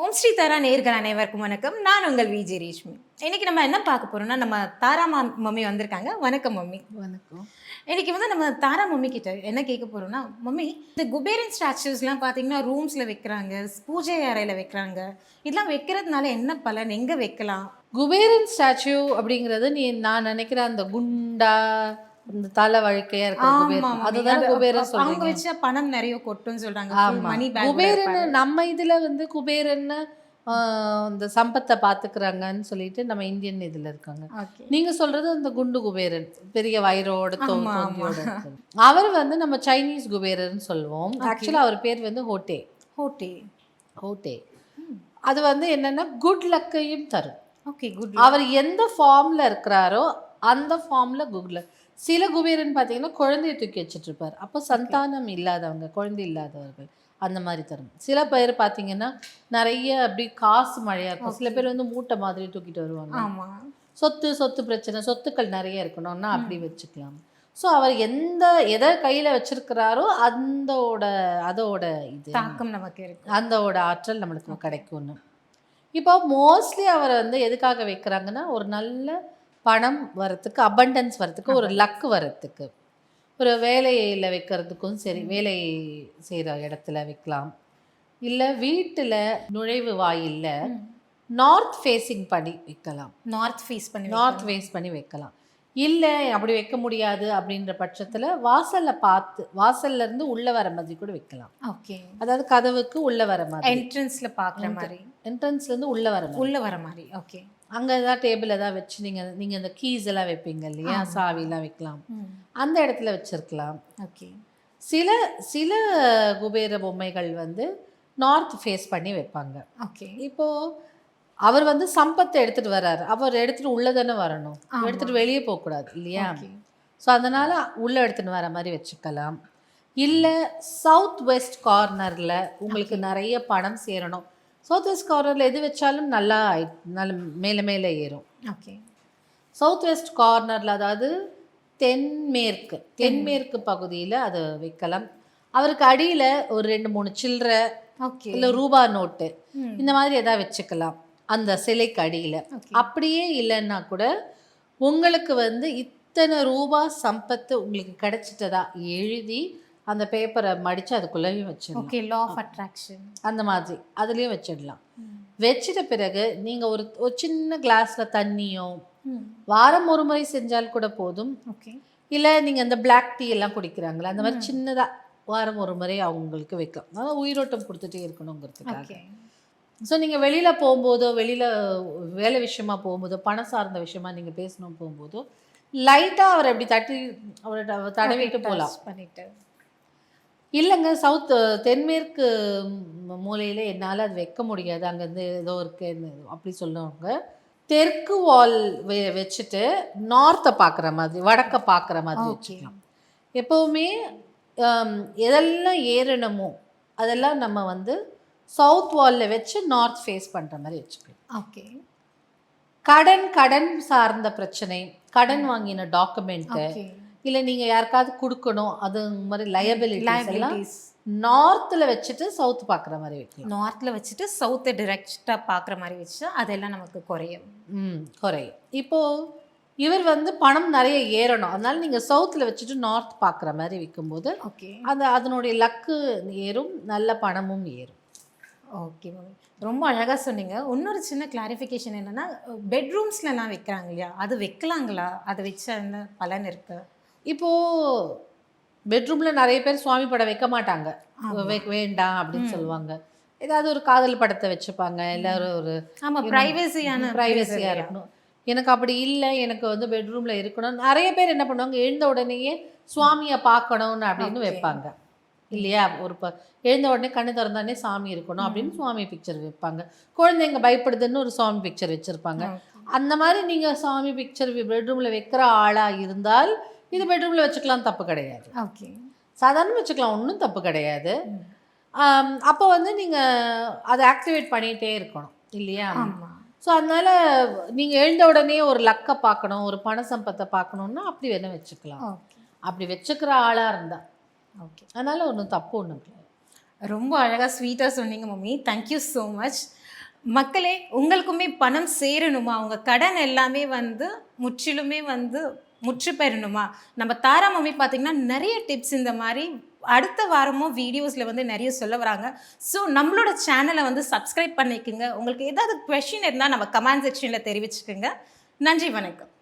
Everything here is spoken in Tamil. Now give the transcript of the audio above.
ஓம் ஸ்ரீ தாரா நேர்கள் அனைவருக்கும் வணக்கம். நான் உங்கள் விஜய் ரேஷ்மி. இன்னைக்கு நம்ம என்ன பார்க்க போறோம்னா நம்ம தாரா மம்மி வந்திருக்காங்க. வணக்கம் மம்மி. வணக்கம். இன்னைக்கு வந்து நம்ம தாரா மம்மி கிட்ட என்ன கேட்க போறோம்னா மம்மி இந்த குபேரன் ஸ்டாச்சுஸ்லாம் பார்த்தீங்கன்னா ரூம்ஸ்ல வைக்கிறாங்க பூஜை அறையில வைக்கிறாங்க. இதெல்லாம் வைக்கிறதுனால என்ன பலன்? எங்க வைக்கலாம்? குபேரன் ஸ்டாச்சு அப்படிங்கிறது நீ நான் நினைக்கிற அந்த குண்டா இந்த தலை வழுக்கையா மம்மி. அதுதான் அது- குபேரன் அவங்க வச்சா பணம் நிறைய கொட்டும்னு சொல்றாங்க. குபேரன் நம்ம இதுல வந்து குபேரன் இந்த சம்பத்தை பாத்துக்கிறாங்கன்னு சொல்லிட்டு நம்ம இந்தியன் இதுல இருக்காங்க. நீங்க சொல்றது அந்த குண்டு குபேரன் பெரிய வயிறோட. அவர் வந்து நம்ம சைனீஸ் குபேரன் சொல்லுவோம். ஆக்சுவலா அவர் பேர் வந்து ஹோட்டே. ஹோட்டே. ஹோட்டே. அது வந்து என்னன்னா குட் லக்கையும் தரும். ஓகே குட் அவர் எந்த ஃபார்ம்ல இருக்கிறாரோ அந்த ஃபார்ம்ல குட்ல சில குபேரன் பார்த்தீங்கன்னா குழந்தைய தூக்கி வச்சுட்டு இருப்பார் அப்போ சந்தானம் இல்லாதவங்க குழந்தை இல்லாதவர்கள் அந்த மாதிரி தரும். சில பேர் பார்த்தீங்கன்னா நிறைய அப்படி காசு மழையா இருக்கும். சில பேர் வந்து மூட்டை மாதிரி தூக்கிட்டு வருவாங்க. சொத்து சொத்து பிரச்சனை சொத்துக்கள் நிறைய இருக்கணும்னா அப்படி வச்சுக்கலாம். ஸோ அவர் எந்த எதை கையில வச்சிருக்கிறாரோ அந்தோட அதோட இது. தாக்கம் நமக்கு இருக்கு. அந்தோட ஆற்றல் நம்மளுக்கு கிடைக்கும்னு. இப்போ மோஸ்ட்லி அவரை வந்து எதுக்காக வைக்கிறாங்கன்னா ஒரு நல்ல பணம் வரத்துக்கு அபண்டன்ஸ் வரத்துக்கு ஒரு லக் வரத்துக்கு ஒரு வேலையில் வைக்கிறதுக்கும் சரி வேலை செய்கிற இடத்துல வைக்கலாம். இல்லை வீட்டில் நுழைவு வாயில்ல நார்த் ஃபேஸிங் பண்ணி வைக்கலாம். நார்த் ஃபேஸ் பண்ணி நார்த் ஃபேஸ் பண்ணி வைக்கலாம். இல்லை அப்படி வைக்க முடியாது அப்படின்ற பட்சத்தில் வாசலில் பார்த்து வாசல்ல இருந்து உள்ளே வர மாதிரி கூட வைக்கலாம். ஓகே. அதாவது கதவுக்கு உள்ளே வர மாதிரி. என்ட்ரன்ஸ்ல பாக்குற மாதிரி. என்ட்ரன்ஸ்லேருந்து உள்ளே வர மாதிரி. உள்ள வர மாதிரி. ஓகே. அங்கே ஏதாவது டேபிள் ஏதாவது வச்சு நீங்கள் நீங்கள் இந்த கீஸ் எல்லாம் வைப்பீங்க இல்லையா? சாவிலாம் வைக்கலாம். அந்த இடத்துல வச்சிருக்கலாம். ஓகே. சில சில குபேர பொம்மைகள் வந்து நார்த் ஃபேஸ் பண்ணி வைப்பாங்க. ஓகே. இப்போ அவர் வந்து சம்பத்தை எடுத்துட்டு வர்றாரு. அவர் எடுத்துட்டு உள்ள தானே வரணும். ஆமா. எடுத்துட்டு வெளியே போகக்கூடாது இல்லையா? ஸோ அதனால உள்ள எடுத்துட்டு வர மாதிரி வச்சுக்கலாம். இல்லை சவுத் வெஸ்ட் கார்னரில் உங்களுக்கு நிறைய பணம் சேரணும். சவுத் வெஸ்ட் கார்னரில் எது வச்சாலும் நல்லா ஆயி- நல்ல மேலே மேலே ஏறும். ஓகே. சவுத் வெஸ்ட் கார்னரில் அதாவது தென்மேற்கு தென்மேற்கு பகுதியில் அதை வைக்கலாம். அவருக்கு அடியில் ஒரு ரெண்டு மூணு சில்லறை ஓகே. இல்லை ரூபா நோட்டு. இந்த மாதிரி எதாவது வச்சுக்கலாம் அந்த சிலைக்கு அடியில். அப்படியே இல்லைன்னா கூட உங்களுக்கு வந்து இத்தனை ரூபா சம்பத்து உங்களுக்கு கிடைச்சிட்டதா எழுதி அந்த பேப்பரை மடித்து அதுக்குள்ளேயும் வச்சிடலாம். ஓகே லா ஆஃப் அட்ராக்ஷன் அந்த மாதிரி. அதுலேயும் வச்சிடலாம். வச்சிட்ட பிறகு நீங்கள் ஒரு ஒரு சின்ன கிளாஸில் தண்ணியோ வாரம் ஒரு முறை செஞ்சால் கூட போதும். ஓகே இல்லை நீங்கள் இந்த Black டீ எல்லாம் குடிக்கிறாங்களா அந்த மாதிரி சின்னதாக வாரம் ஒரு முறை அவங்களுக்கு வைக்கலாம். அதாவது உயிரோட்டம் கொடுத்துட்டே இருக்கணுங்கிறதுக்காக. ஸோ நீங்கள் வெளியில் போகும்போதோ வெளியில் வேலை விஷயமா போகும்போதோ பணம் சார்ந்த விஷயமா நீங்கள் பேசணும் போகும்போதோ லைட்டாக அவரை அப்படி தட்டி அவரை தடவிட்டு போகலாம். பண்ணிட்டு. இல்லைங்க சவுத் தென்மேற்கு மூலையில் என்னால் அது வைக்க முடியாது. அங்கேருந்து ஏதோ இருக்கு அப்படி சொல்லுவாங்க. தெற்கு வால் வெ வச்சுட்டு நார்த்தை பார்க்குற மாதிரி வடக்க பார்க்குற மாதிரி. வச்சுக்கலாம். எப்போவுமே ஆம், எதெல்லாம் ஏறணுமோ அதெல்லாம் நம்ம வந்து சவுத் வாலில் வச்சு நார்த் ஃபேஸ் பண்ணுற மாதிரி வச்சுக்கலாம். ஓகே கடன் கடன் சார்ந்த பிரச்சனை கடன் வாங்கின டாக்குமெண்ட்டு இல்லை நீங்கள் யாருக்காவது கொடுக்கணும். அது மாதிரி லைபிலிட்டிஸ் நார்த்தில் வச்சுட்டு சவுத் பார்க்குற மாதிரி வைக்கலாம். நார்த்ல வச்சுட்டு சவுத்தை டிரெக்டா பாக்குற மாதிரி வச்சா அதெல்லாம் நமக்கு குறையும். ம் குறையும். இப்போது இவர் வந்து பணம் நிறைய ஏறணும். அதனால நீங்கள் சவுத்தில் வச்சுட்டு நார்த் பார்க்குற மாதிரி வைக்கும்போது ஓகே. அந்த அதனுடைய லக்கு ஏறும். நல்ல பணமும் ஏறும். ஓகே மம்மி ரொம்ப அழகாக சொன்னீங்க. இன்னொரு சின்ன கிளாரிஃபிகேஷன் என்னன்னா பெட்ரூம்ஸ்லலாம் வைக்கிறாங்க இல்லையா? அது வைக்கலாங்களா? அது வச்சா என்ன பலன் இருக்கு? இப்போது பெட்ரூமில் நிறைய பேர் சுவாமி படம் வைக்க மாட்டாங்க. வேண்டாம் அப்படின்னு சொல்லுவாங்க. ஏதாவது ஒரு காதல் படத்தை வச்சுப்பாங்க. எல்லாரும் ஒரு ஆமா பிரைவசியான ப்ரைவசியாக இருக்கணும். எனக்கு அப்படி இல்லை எனக்கு வந்து பெட்ரூமில் இருக்கணும். நிறைய பேர் என்ன பண்ணுவாங்க எழுந்த உடனேயே சுவாமியை பார்க்கணும்னு அப்படின்னு. வைப்பாங்க. இல்லையா? ஒரு ப எழுந்த உடனே கண்ணு திறந்தானே சாமி இருக்கணும் அப்படின்னு சுவாமி பிக்சர் வைப்பாங்க. குழந்தைங்க பயப்படுதுன்னு ஒரு சுவாமி பிக்சர் வச்சுருப்பாங்க. அந்த மாதிரி நீங்கள் சாமி பிக்சர் பெட்ரூமில் வைக்கிற ஆளாக இருந்தால் இது பெட்ரூமில் வச்சுக்கலாம் தப்பு கிடையாது. ஓகே. சாதாரண வச்சுக்கலாம் ஒன்றும் தப்பு கிடையாது. அப்போ வந்து நீங்கள் அதை ஆக்டிவேட் பண்ணிகிட்டே இருக்கணும் இல்லையா? ஸோ அதனால நீங்கள் எழுந்த உடனே ஒரு லக்கை பார்க்கணும் ஒரு பண சம்பத்தை பார்க்கணுன்னா அப்படி வேணால் வச்சுக்கலாம். அப்படி வச்சுக்கிற ஆளாக இருந்தா. ஓகே. அதனால ஒன்றும் தப்பு ஒன்றும் கிடையாது ரொம்ப அழகாக ஸ்வீட்டாக சொன்னீங்க மம்மி. தேங்க்யூ ஸோ மச் மக்களே உங்களுக்குமே பணம் சேரணுமா? உங்கள் கடன் எல்லாமே வந்து முற்றிலுமே வந்து முற்று பெறணுமா? நம்ம தாரா மம்மி பார்த்தீங்கன்னா நிறைய டிப்ஸ் இந்த மாதிரி அடுத்த வாரமும் வீடியோஸில் வந்து நிறைய சொல்ல வராங்க. ஸோ நம்மளோட சேனலை வந்து சப்ஸ்கிரைப் பண்ணிக்கோங்க. உங்களுக்கு ஏதாவது கொஷின் இருந்தால் நம்ம கமெண்ட் செக்ஷனில் தெரிவிச்சுக்கோங்க. நன்றி வணக்கம்.